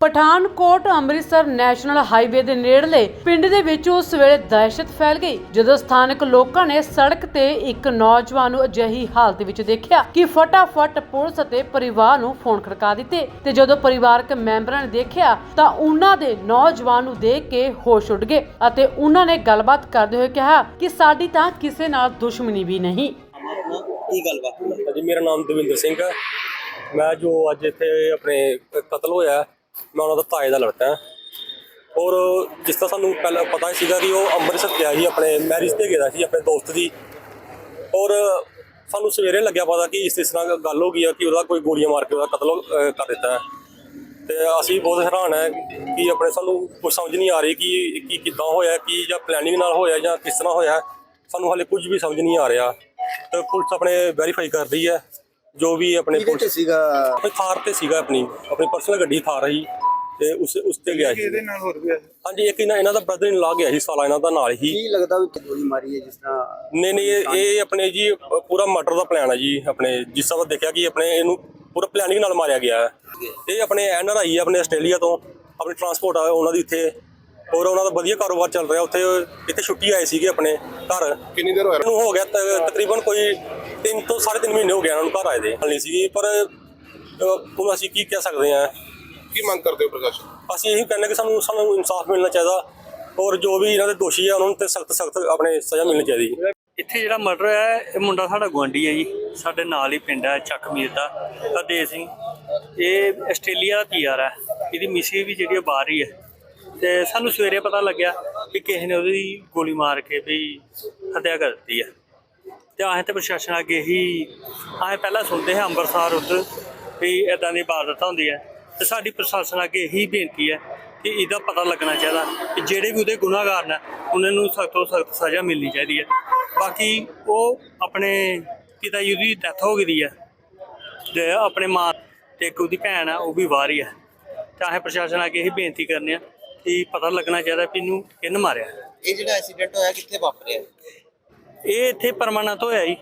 Pathankot Amritsar national highway ਦੇ ਨੇੜਲੇ ਪਿੰਡ ਦੇ ਵਿੱਚ ਉਸ ਵੇਲੇ ਦਹਿਸ਼ਤ ਫੈਲ ਗਈ ਜਦੋਂ ਸਥਾਨਕ ਲੋਕਾਂ ਨੇ ਸੜਕ ਤੇ ਇੱਕ ਨੌਜਵਾਨ ਨੂੰ ਅਜਿਹੀ ਹਾਲਤ ਵਿੱਚ ਦੇਖਿਆ ਕਿ ਫਟਾਫਟ ਪੁਲਿਸ ਅਤੇ ਪਰਿਵਾਰ ਨੂੰ ਫੋਨ ਖੜਕਾ ਦਿੱਤੇ ਤੇ ਜਦੋਂ ਪਰਿਵਾਰਕ ਮੈਂਬਰਾਂ ਨੇ ਦੇਖਿਆ ਤਾਂ ਉਹਨਾਂ ਦੇ ਨੌਜਵਾਨ ਨੂੰ ਦੇਖ ਕੇ ਹੋਸ਼ ਉੱਡ ਗਏ ਅਤੇ ਉਹਨਾਂ ਨੇ ਗੱਲਬਾਤ ਕਰਦੇ ਹੋਏ ਕਿਹਾ ਕਿ ਸਾਡੀ ਤਾਂ ਕਿਸੇ ਨਾਲ ਦੁਸ਼ਮਣੀ ਵੀ ਨਹੀਂ ਕੀ ਗੱਲਬਾਤ? ਹਾਂਜੀ ਮੇਰਾ ਨਾਮ ਦਵਿੰਦਰ ਸਿੰਘ ਹੈ ਮੈਂ ਜੋ ਅੱਜ ਇੱਥੇ ਆਪਣੇ ਕਤਲ ਹੋਇਆ ਮੈਂ ਉਹਨਾਂ ਦਾ ਤਾਏ ਦਾ ਲੜਕਾ ਹਾਂ। ਔਰ ਜਿਸ ਤਰ੍ਹਾਂ ਸਾਨੂੰ ਪਹਿਲਾਂ ਪਤਾ ਹੀ ਸੀਗਾ ਕਿ ਉਹ ਅੰਮ੍ਰਿਤਸਰ ਗਿਆ ਸੀ, ਆਪਣੇ ਮੈਰਿਜ ਤੇ ਗਿਆ ਸੀ, ਆਪਣੇ ਦੋਸਤ ਦੀ। ਔਰ ਸਾਨੂੰ ਸਵੇਰੇ ਲੱਗਿਆ ਪਤਾ ਕਿ ਇਸ ਤਰ੍ਹਾਂ ਗੱਲ ਹੋ ਗਈ ਹੈ ਕਿ ਉਹਦਾ ਕੋਈ ਗੋਲੀਆਂ ਮਾਰ ਕੇ ਉਹਦਾ ਕਤਲ ਕਰ ਦਿੱਤਾ ਹੈ। ਤੇ ਅਸੀਂ ਬਹੁਤ ਹੈਰਾਨ ਹੈ ਕਿ ਆਪਣੇ ਸਾਨੂੰ ਕੁਝ ਸਮਝ ਨਹੀਂ ਆ ਰਹੀ ਕਿ ਕੀ ਕਿੱਦਾਂ ਹੋਇਆ, ਕਿ ਜਾਂ ਪਲੈਨਿੰਗ ਨਾਲ ਹੋਇਆ ਜਾਂ ਕਿਸ ਤਰ੍ਹਾਂ ਹੋਇਆ। ਸਾਨੂੰ ਹਾਲੇ ਕੁਝ ਵੀ ਸਮਝ ਨਹੀਂ ਆ ਰਿਹਾ। ਤੇ ਪੁਲਿਸ ਆਪਣੇ ਵੈਰੀਫਾਈ ਕਰ ਰਹੀ ਹੈ। ਜੋ ਵੀ ਆਪਣੇ ਕਿਹਦੇ ਤੇ ਪੁਲਿਸ ਸੀਗਾ? ਆਪਣੀ ਥਾਰ ਤੇ ਸੀਗਾ ਆਪਣੀ। ਆਪਣੀ ਪਰਸਨਲ ਗੱਡੀ ਥਾਰ ਰਹੀ ਤੇ ਉਸ ਉਸ ਤੇ ਗਿਆ ਸੀ। ਇਹਦੇ ਨਾਲ ਹੋਰ ਵੀ ਹੈ ਹਾਂਜੀ ਇੱਕ ਇਹਨਾਂ ਇਹਨਾਂ ਦਾ ਬ੍ਰਦਰ ਇਨ ਲਾ ਗਿਆ ਸੀ ਸਾਲਾ ਇਹਨਾਂ ਦਾ ਨਾਲ ਹੀ। ਕੀ ਲੱਗਦਾ ਵੀ ਗੋਲੀ ਮਾਰੀ ਹੈ ਜਿਸ ਤਰ੍ਹਾਂ ਨਹੀਂ ਨਹੀਂ ਇਹ ਇਹ ਆਪਣੇ ਜੀ ਅ, ਪੂਰਾ ਮਰਡਰ ਦਾ ਪਲਾਨ ਹੈ ਜੀ ਆਪਣੇ ਜਿਸ ਤਰ੍ਹਾਂ ਦੇਖਿਆ ਕਿ ਆਪਣੇ ਇਹਨੂੰ ਪੂਰਾ ਪਲੈਨਿੰਗ ਨਾਲ ਮਾਰਿਆ ਗਿਆ। ਹੈ ਇਹ ਆਪਣੇ ਐਨਆਰ ਆਈ ਹੈ ਆਪਣੇ ਆਸਟ੍ਰੇਲੀਆ ਤੋਂ ਆਪਣੀ ਟਰਾਂਸਪੋਰਟ ਆ ਉਹਨਾਂ ਦੀ ਇੱਥੇ। ਔਰ ਉਹਨਾਂ ਦਾ ਵਧੀਆ ਕਾਰੋਬਾਰ ਚੱਲ ਰਿਹਾ ਉੱਥੇ ਇੱਥੇ ਛੁੱਟੀ ਆਏ ਸੀਗੇ ਆਪਣੇ ਘਰ। ਕਿੰਨੀ ਦੇਰ ਹੋਇਆ? ਇਹਨੂੰ ਹੋ ਗਿਆ ਤ- ਤਕਰੀਬਨ ਕੋਈ 3 ਤੋਂ 3.5 ਮਹੀਨੇ ਹੋ ਗਏ ਇਹਨਾਂ ਨੂੰ ਘਰ ਆਏ ਦੇ। ਨਹੀਂ ਸੀਗੀ ਪਰ ਹੁਣ ਅਸੀਂ ਕੀ ਕਹਿ ਸਕਦੇ ਹਾਂ ਕੀ ਮੰਗ ਕਰਦੇ ਹੋ ਪ੍ਰਸ਼ਾਸਨ ਅਸੀਂ ਇਹੀ ਕਹਿੰਦੇ ਕਿ ਸਾਨੂੰ ਸਾਨੂੰ ਇਨਸਾਫ ਮਿਲਣਾ ਚਾਹੀਦਾ ਔਰ ਜੋ ਵੀ ਇਹਨਾਂ ਦੇ ਦੋਸ਼ੀ ਆ ਉਹਨਾਂ ਨੂੰ ਤੇ ਸਖਤ ਸਖਤ ਆਪਣੇ ਸਜ਼ਾ ਮਿਲਣੀ ਚਾਹੀਦੀ ਇੱਥੇ ਜਿਹੜਾ ਮਰਡਰ ਹੈ ਇਹ ਮੁੰਡਾ ਸਾਡਾ ਗੁਆਂਢੀ ਹੈ ਜੀ। ਸਾਡੇ ਨਾਲ ਹੀ ਪਿੰਡ ਹੈ ਚੱਕਮੀਰ ਦਾ ਹਰਦੇਵ ਸਿੰਘ। ਇਹ ਆਸਟ੍ਰੇਲੀਆ ਦਾ ਪੀਆਰ ਹੈ। ਇਹਦੀ ਮਿਸੀ ਵੀ ਜਿਹੜੀ ਉਹ ਬਾਹਰ ਹੀ ਹੈ। ਤੇ ਸਾਨੂੰ ਸਵੇਰੇ ਪਤਾ ਲੱਗਿਆ ਕਿ ਕਿਸੇ ਨੇ ਉਹਦੀ ਗੋਲੀ ਮਾਰ ਕੇ ਵੀ ਹੱਤਿਆ ਕਰ ਦਿੱਤੀ ਹੈ। ਤੇ ਆਹ ਤੇ ਪ੍ਰਸ਼ਾਸਨ ਅੱਗੇ ਹੀ ਆਹ ਪਹਿਲਾਂ ਸੁਣਦੇ ਹਾਂ ਅੰਮ੍ਰਿਤਸਰ ਉੱਧਰ ਵੀ ਇਦਾਂ ਦੀ ਇਬਾਦਤ ਹੁੰਦੀ ਹੈ। ਤੇ ਸਾਡੀ ਪ੍ਰਸ਼ਾਸਨ ਅੱਗੇ ਇਹੀ ਬੇਨਤੀ ਹੈ ਕਿ ਇਹਦਾ ਪਤਾ ਲੱਗਣਾ ਚਾਹੀਦਾ ਕਿ ਜਿਹੜੇ ਵੀ ਉਹਦੇ ਗੁਨਾਹਗਾਰ ਨੇ, ਉਹਨਾਂ ਨੂੰ ਸਖਤ ਤੋਂ ਸਖਤ ਸਜ਼ਾ ਮਿਲਣੀ ਚਾਹੀਦੀ ਹੈ। ਬਾਕੀ ਉਹ ਆਪਣੇ ਪਿਤਾ ਜੀ ਦੀ ਡੈਥ ਹੋ ਗਈ ਹੈ ਤੇ ਆਪਣੇ ਮਾਂ ਤੇ ਇੱਕ ਉਹਦੀ ਭੈਣ ਆ ਉਹ ਵੀ ਬਾਹਰ ਹੀ ਹੈ। ਤਾਂ ਅਸੀਂ ਪ੍ਰਸ਼ਾਸਨ ਅੱਗੇ ਇਹੀ ਬੇਨਤੀ ਕਰਨੇ ਆ ਕਿ ਪਤਾ ਲੱਗਣਾ ਚਾਹੀਦਾ ਕਿ ਇਹਨੂੰ ਕਿਹਨ ਮਾਰਿਆ। ਇਹ ਜਿਹੜਾ ਐਕਸੀਡੈਂਟ ਹੋਇਆ ਕਿੱਥੇ ਵਾਪਰਿਆ? ਇਹ ਇੱਥੇ ਪਰਮਾਨੈਂਟ ਹੋਇਆ ਜੀ।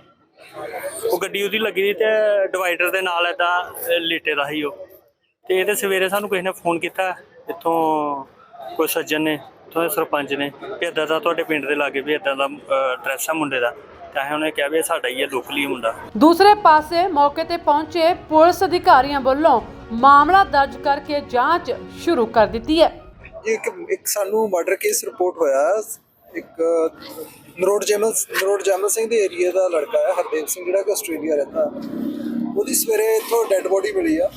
ਉਹ ਗੱਡੀ ਉਹਦੀ ਲੱਗੀ ਸੀ ਤੇ ਡਿਵਾਈਡਰ ਦੇ ਨਾਲ ਏਦਾਂ ਲੇਟੇ ਦਾ ਸੀ ਉਹ। ਤੇ ਇਹਦੇ ਸਵੇਰੇ ਸਾਨੂੰ ਕਿਸੇ ਨੇ ਫੋਨ ਕੀਤਾ ਇੱਥੋਂ ਕੋਈ ਸੱਜਣ ਨੇ ਦੇ ਸਰਪੰਚ ਨੇ ਕਿ ਇਦਾਂ ਦਾ ਤੁਹਾਡੇ ਪਿੰਡ ਦੇ ਲਾਗੇ ਵੀ ਇਦਾਂ ਦਾ ਐਡਰੈਸ ਆ ਮੁੰਡੇ ਦਾ। ਤਾਂ ਉਹਨੇ ਕਿਹਾ ਵੀ ਸਾਡਾ ਹੀ ਹੈ ਲੋਕਲੀ ਮੁੰਡਾ। ਦੂਸਰੇ ਪਾਸੇ ਮੌਕੇ ਤੇ ਪਹੁੰਚੇ ਪੁਲਿਸ ਅਧਿਕਾਰੀਆਂ ਵੱਲੋਂ ਮਾਮਲਾ ਦਰਜ ਕਰਕੇ ਜਾਂਚ ਸ਼ੁਰੂ ਕਰ ਦਿੱਤੀ ਹੈ। ਇੱਕ ਇੱਕ ਸਾਨੂੰ ਮਰਡਰ ਕੇਸ ਰਿਪੋਰਟ ਹੋਇਆ। ਇੱਕ ਨਰੋਡ ਜੈਮਲ ਨਰੋਡ ਜੈਮਲ ਸਿੰਘ ਦੇ ਏਰੀਆ ਦਾ ਲੜਕਾ ਹੈ ਹਰਦੇਵ ਸਿੰਘ ਜਿਹੜਾ ਕਿ ਆਸਟ੍ਰੇਲੀਆ ਰਹਿੰਦਾ ਉਹਦੀ ਸਵੇਰੇ ਇੱਥੋਂ ਡੈੱਡ ਬੋਡੀ ਮਿਲੀ ਆ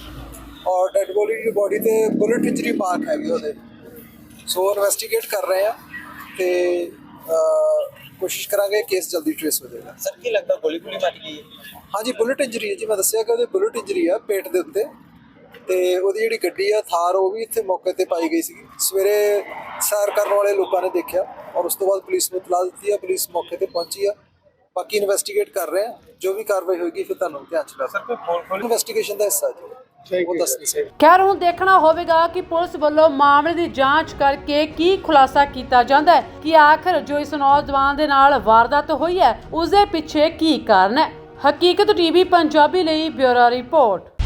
ਔਰ ਡੈੱਡ ਬੋਡੀ ਦੀ ਬੋਡੀ ਤੇ ਬੁਲਟ ਇੰਜਰੀ ਮਾਰਕ ਹੈਗੀ ਉਹਦੇ। ਸੋ ਇਨਵੈਸਟੀਗੇਟ ਕਰ ਰਹੇ ਆ ਤੇ ਕੋਸ਼ਿਸ਼ ਕਰਾਂਗੇ ਕੇਸ ਜਲਦੀ ਟ੍ਰੇਸ ਹੋ ਜਾਏਗਾ। ਸਰ ਕੀ ਲੱਗਦਾ ਗੋਲੀ ਗੋਲੀ ਮਾਰੀ ਗਈ ਹੈ? ਹਾਂਜੀ ਬੁਲਟ ਇੰਜਰੀ ਹੈ ਜੀ। ਮੈਂ ਦੱਸਿਆ ਕਿ ਉਹਦੇ ਬੁਲਟ ਇੰਜਰੀ ਆ ਪੇਟ ਦੇ ਉੱਤੇ। ਤੇ ਉਹਦੀ ਜਿਹੜੀ ਗੱਡੀ ਆ ਥਾਰ ਉਹ ਵੀ ਇੱਥੇ ਮੌਕੇ ਤੇ ਪਾਈ ਗਈ ਸੀ। ਸਵੇਰੇ ਸੈਰ ਕਰਨ ਵਾਲੇ ਲੋਕਾਂ ਨੇ ਦੇਖਿਆ। ਔਰ ਉਸ ਤੋਂ ਬਾਅਦ ਪੁਲਿਸ ਨੂੰ ਇਤਲਾਹ ਦਿੱਤੀ ਆ ਪੁਲਿਸ ਮੌਕੇ ਤੇ ਪਹੁੰਚੀ ਆ ਬਾਕੀ ਇਨਵੈਸਟੀਗੇਟ ਕਰ ਰਹੇ ਆ ਜੋ ਵੀ ਕਾਰਵਾਈ ਹੋਏਗੀ ਫਿਰ ਤੁਹਾਨੂੰ ਧਿਆਨ ਚ ਲਾ ਸਰ ਇਨਵੈਸਟੀਗੇਸ਼ਨ ਦਾ ਹਿੱਸਾ ਜੀ ਦੱਸ ਖੈਰ ਹੁਣ ਦੇਖਣਾ ਹੋਵੇਗਾ ਕਿ ਪੁਲਿਸ ਵੱਲੋਂ ਮਾਮਲੇ ਦੀ ਜਾਂਚ ਕਰਕੇ ਕੀ ਖੁਲਾਸਾ ਕੀਤਾ ਜਾਂਦਾ ਹੈ ਕਿ ਆਖਰ ਜੋ ਇਸ ਨੌਜਵਾਨ ਦੇ ਨਾਲ ਵਾਰਦਾਤ ਹੋਈ ਹੈ ਉਸ ਦੇ ਪਿੱਛੇ ਕੀ ਕਾਰਨ ਹੈ ਹਕੀਕਤ ਟੀਵੀ ਪੰਜਾਬੀ ਲਈ ਬਿਊਰੋ ਰਿਪੋਰਟ